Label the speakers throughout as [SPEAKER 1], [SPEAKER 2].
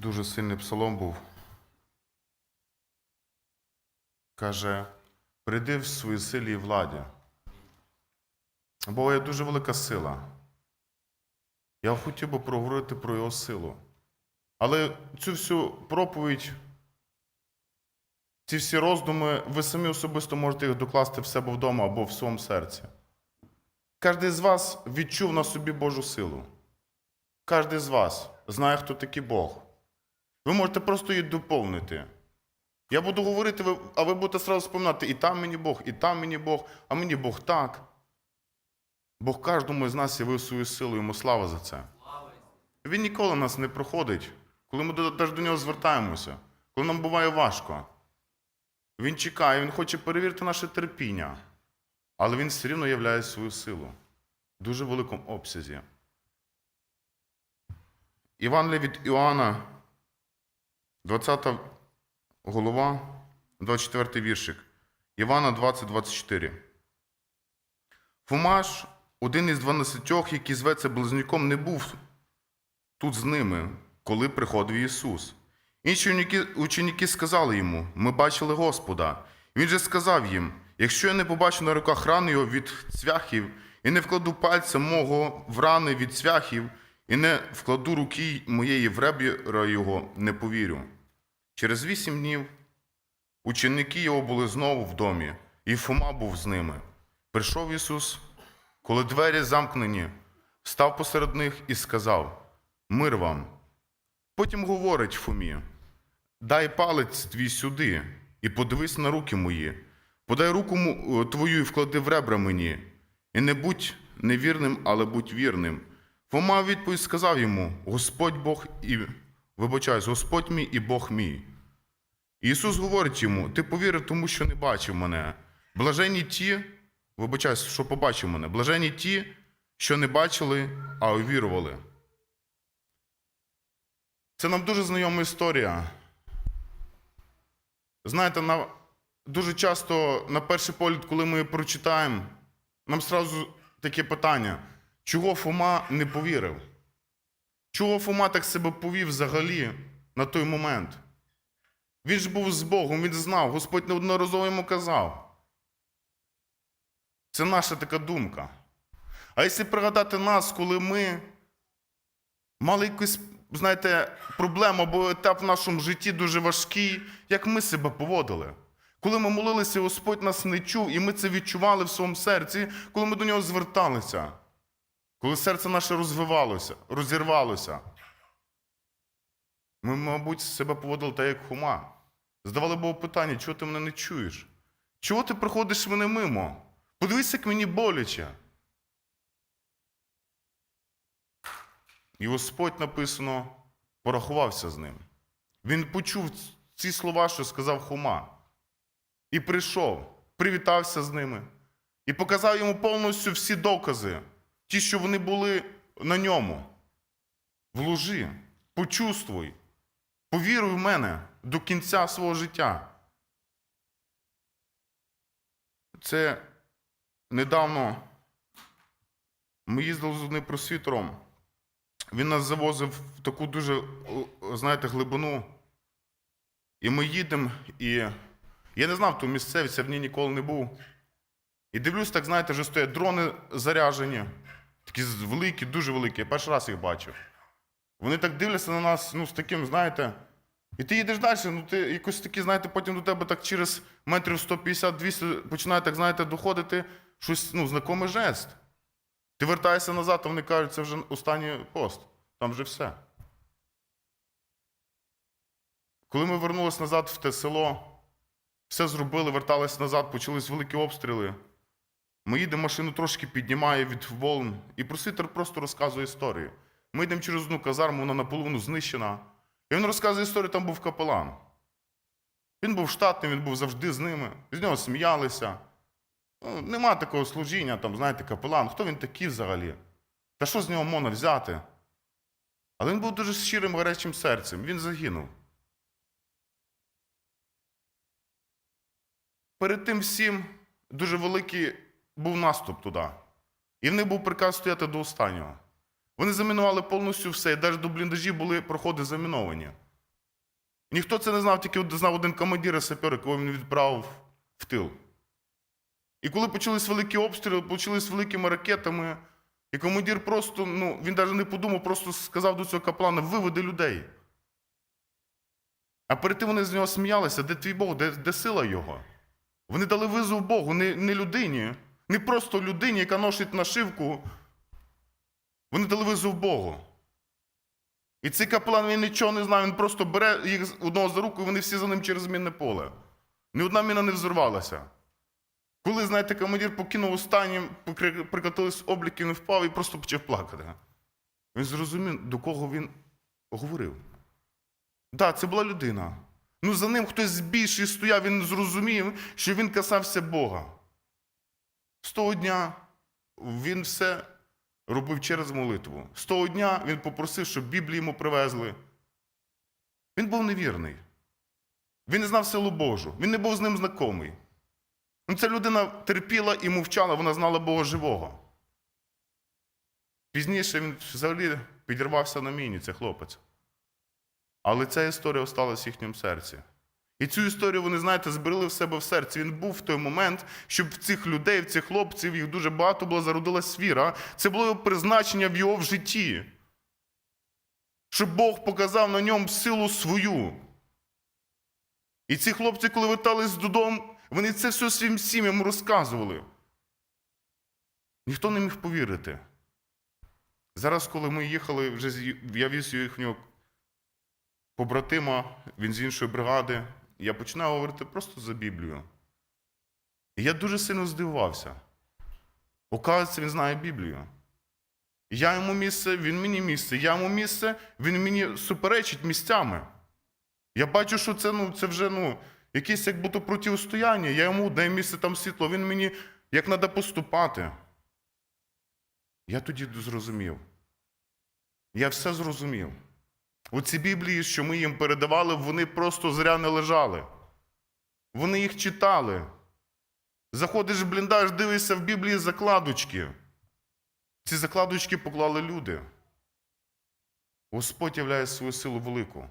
[SPEAKER 1] Дуже сильний псалом був. Каже, прийди в своїй силі і владі. Бо є дуже велика сила. Я хотів би проговорити про його силу. Але цю всю проповідь, ці всі роздуми, ви самі особисто можете їх докласти в себе вдома або в своєму серці. Кожен з вас відчув на собі Божу силу. Кожен з вас знає, хто такий Бог. Ви можете просто її доповнити. Я буду говорити, а ви будете одразу споминати, і там мені Бог, і там мені Бог, а мені Бог так. Бог кожному з нас явив свою силу, йому слава за це. Він ніколи нас не проходить, коли ми теж до нього звертаємося, коли нам буває важко. Він чекає, він хоче перевірити наше терпіння, але він все рівно являє свою силу в дуже великому обсязі. Іван від Іоанна, 20 голова, 24 віршик. Івана 20, 24. Фомаш, один із дванадцятьох, який зветься близнюком, не був тут з ними, коли приходив Ісус. Інші ученики сказали йому: Ми бачили Господа. Він же сказав їм: якщо я не побачу на руках рани його від цвяхів, і не вкладу пальця мого в рани від цвяхів, і не вкладу руки моєї в ребра його, не повірю. Через вісім днів ученики його були знову в домі, і Фома був з ними. Прийшов Ісус, коли двері замкнені, став посеред них і сказав: Мир вам. Потім говорить Фомі: Дай палець твій сюди, і подивись на руки мої, подай руку твою і вклади в ребра мені, і не будь невірним, але будь вірним. Фома відповідь сказав йому: Господь Бог і вибачаюсь, Господь мій і Бог мій. Ісус говорить йому: Ти повірив, тому що не бачив мене. Блаженні ті, вибачаюсь, що побачив мене, блаженні ті, що не бачили, а увірували. Це нам дуже знайома історія. Знаєте, на, дуже часто на перший погляд, коли ми прочитаємо, нам сразу таке питання: чого Фома не повірив? Чого Фома так себе повів взагалі на той момент? Він ж був з Богом, він знав, Господь неодноразово йому казав. Це наша така думка. А якщо пригадати нас, коли ми мали якусь, знаєте, проблему або етап в нашому житті дуже важкий, як ми себе поводили. Коли ми молилися, Господь нас не чув, і ми це відчували в своєму серці, коли ми до нього зверталися, коли серце наше розвивалося, розірвалося. Ми, мабуть, себе поводили так, як хума. Здавали Богу питання, чого ти мене не чуєш? Чого ти проходиш мене мимо? Подивись, як мені боляче. І Господь написано, порахувався з ним. Він почув ці слова, що сказав Хума. І прийшов, привітався з ними і показав йому повністю всі докази, ті, що вони були на ньому. Вложи, почувствуй, повіруй в мене до кінця свого життя. Це недавно ми їздили з одним просвітером. Він нас завозив в таку дуже, знаєте, глибину. І ми їдемо, і я не знав ту місцевість, я в ній ніколи не був. І дивлюсь, так, знаєте, вже стоять дрони заряжені, такі великі, дуже великі. Я перший раз їх бачив. Вони так дивляться на нас, ну, з таким, знаєте. І ти їдеш далі, ну ти якось такі, знаєте, потім до тебе так через метрів 150-200 починає, так, знаєте, доходити щось, ну, знакомий жест. Ти вертаєшся назад, а вони кажуть, це вже останній пост. Там вже все. Коли ми вернулися назад в те село, все зробили, верталися назад, почались великі обстріли. Ми їдемо, машину трошки піднімає від волн, і просвітер просто розказує історію. Ми йдемо через одну казарму, вона наполовину знищена. І він розказує історію, там був капелан. Він був штатним, він був завжди з ними, з нього сміялися. Ну, нема такого служіння, там, знаєте, капелан. Хто він такий взагалі? Та що з нього можна взяти? Але він був дуже щирим гарячим серцем. Він загинув. Перед тим всім дуже великий був наступ туди. І в них був приказ стояти до останнього. Вони замінували повністю все, і навіть до бліндажів були проходи заміновані. Ніхто це не знав, тільки знав один командир і сапер, якого він відправив в тил. І коли почались великі обстріли, почались великими ракетами, і командир просто, ну, він навіть не подумав, просто сказав до цього каплана, виведи людей. А перед тим вони з нього сміялися, де твій Бог, де, де сила його? Вони дали визов Богу, не, не людині, не просто людині, яка носить нашивку. Вони дали Богу. І цей каплан він нічого не знав, він просто бере їх одного за руку, і вони всі за ним через мінне поле. Ні одна міна не взорвалася. Коли, знаєте, командир покинув останнім, покри- прикотились обліки, він впав і просто почав плакати. Він зрозумів, до кого він говорив. Так, да, це була людина. Ну, за ним хтось більший стояв, він зрозумів, що він касався Бога. З того дня він все робив через молитву. З того дня він попросив, щоб Біблію йому привезли. Він був невірний. Він не знав силу Божу, він не був з ним знайомий. Ну, ця людина терпіла і мовчала, вона знала Бога живого. Пізніше він взагалі підірвався на міні, це хлопець. Але ця історія осталась в їхньому серці. І цю історію вони, знаєте, зберегли в себе в серці. Він був в той момент, щоб в цих людей, в цих хлопців, їх дуже багато було, зародилась віра. Це було його призначення в його в житті. Щоб Бог показав на ньому силу свою. І ці хлопці, коли вертались додому, вони це все своїм сім'ям розказували. Ніхто не міг повірити. Зараз, коли ми їхали, вже я віз їхнього побратима, він з іншої бригади, я починаю говорити просто за Біблію. І я дуже сильно здивувався. Оказується, він знає Біблію. Я йому місце, він мені місце, я йому місце, він мені суперечить місцями. Я бачу, що це, ну, це вже ну, якесь як будто протистояння. Я йому даю місце там світло, він мені як треба поступати. Я тоді зрозумів. Я все зрозумів. Оці Біблії, що ми їм передавали, вони просто зря не лежали. Вони їх читали. Заходиш в бліндаж, дивишся в Біблії закладочки. Ці закладочки поклали люди. Господь являє свою силу велику.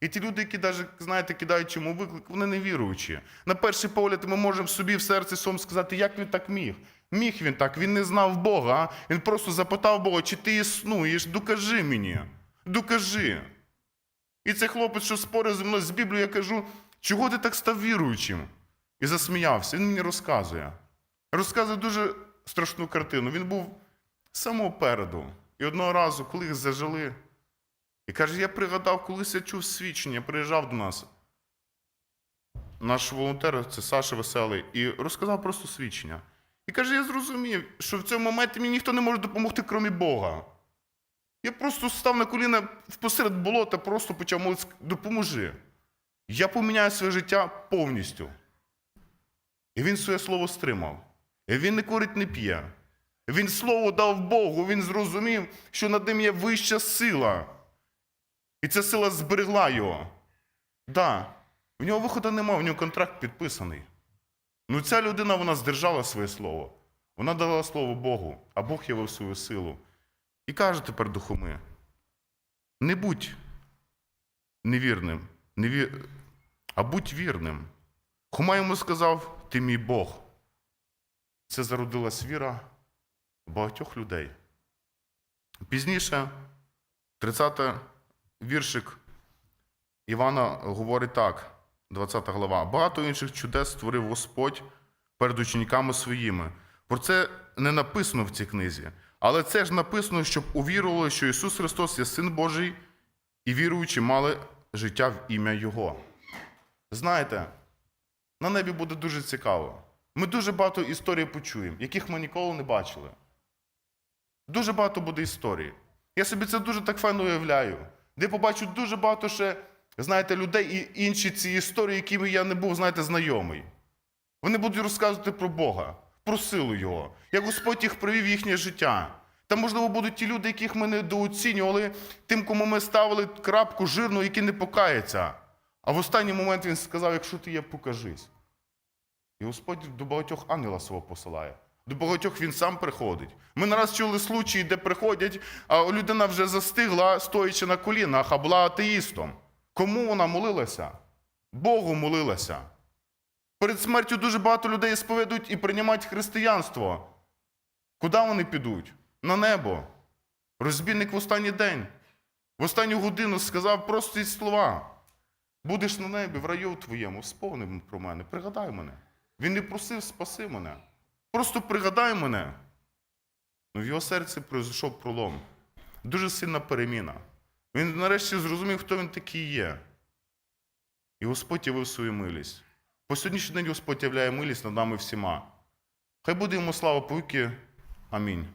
[SPEAKER 1] І ті люди, які навіть, знаєте, кидають йому виклик, вони не віруючі. На перший погляд ми можемо собі в серці своєму сказати, як він так міг. Міг він так, він не знав Бога. Він просто запитав Бога, чи ти існуєш, докажи мені. Докажи. І цей хлопець, що спорив зі мною з Біблією, я кажу, чого ти так став віруючим? І засміявся. Він мені розказує. Розказує дуже страшну картину. Він був самого переду. І одного разу, коли їх зажили, і каже, я пригадав, колись я чув свідчення, приїжджав до нас. Наш волонтер, це Саша Веселий, і розказав просто свідчення. І каже, я зрозумів, що в цьому моменті мені ніхто не може допомогти, крім Бога. Я просто став на коліна посеред болота, просто почав молитися, допоможи. Я поміняю своє життя повністю. І він своє слово стримав. І він не курить, не п'є. Він слово дав Богу, він зрозумів, що над ним є вища сила. І ця сила зберегла його. Да, в нього виходу немає, в нього контракт підписаний. Ну ця людина вона здержала своє слово. Вона дала слово Богу, а Бог явив свою силу. І каже тепер до Хуми: не будь невірним, неві... а будь вірним. Хума йому сказав: Ти мій Бог. Це зародилась віра багатьох людей. Пізніше, 30 віршик Івана говорить так, 20 глава. Багато інших чудес створив Господь перед учениками своїми. Про це не написано в цій книзі. Але це ж написано, щоб увірували, що Ісус Христос є Син Божий, і віруючи, мали життя в ім'я Його. Знаєте, на небі буде дуже цікаво. Ми дуже багато історій почуємо, яких ми ніколи не бачили. Дуже багато буде історій. Я собі це дуже так файно уявляю. Де побачу дуже багато ще, знаєте, людей і інші ці історії, якими я не був, знаєте, знайомий. Вони будуть розказувати про Бога, про силу Його, як Господь їх привів їхнє життя. Там, можливо, будуть ті люди, яких ми недооцінювали, тим, кому ми ставили крапку жирну, які не покаються. А в останній момент він сказав: якщо ти є, покажись. І Господь до багатьох ангела свого посилає. До багатьох він сам приходить. Ми не раз чули случаї, де приходять, а людина вже застигла, стоячи на колінах, а була атеїстом. Кому вона молилася? Богу молилася. Перед смертю дуже багато людей сповідують і приймають християнство. Куди вони підуть? На небо. Розбійник в останній день, в останню годину сказав прості слова. Будеш на небі, в раю твоєму, сповни про мене, пригадай мене. Він не просив спаси мене. Просто пригадай мене. Ну, в його серці пройшов пролом. Дуже сильна переміна. Він нарешті зрозумів, хто він такий є. І Господь явив свою милість. По сьогоднішній день Господь являє милість над нами всіма. Хай буде йому слава повіки. Амінь.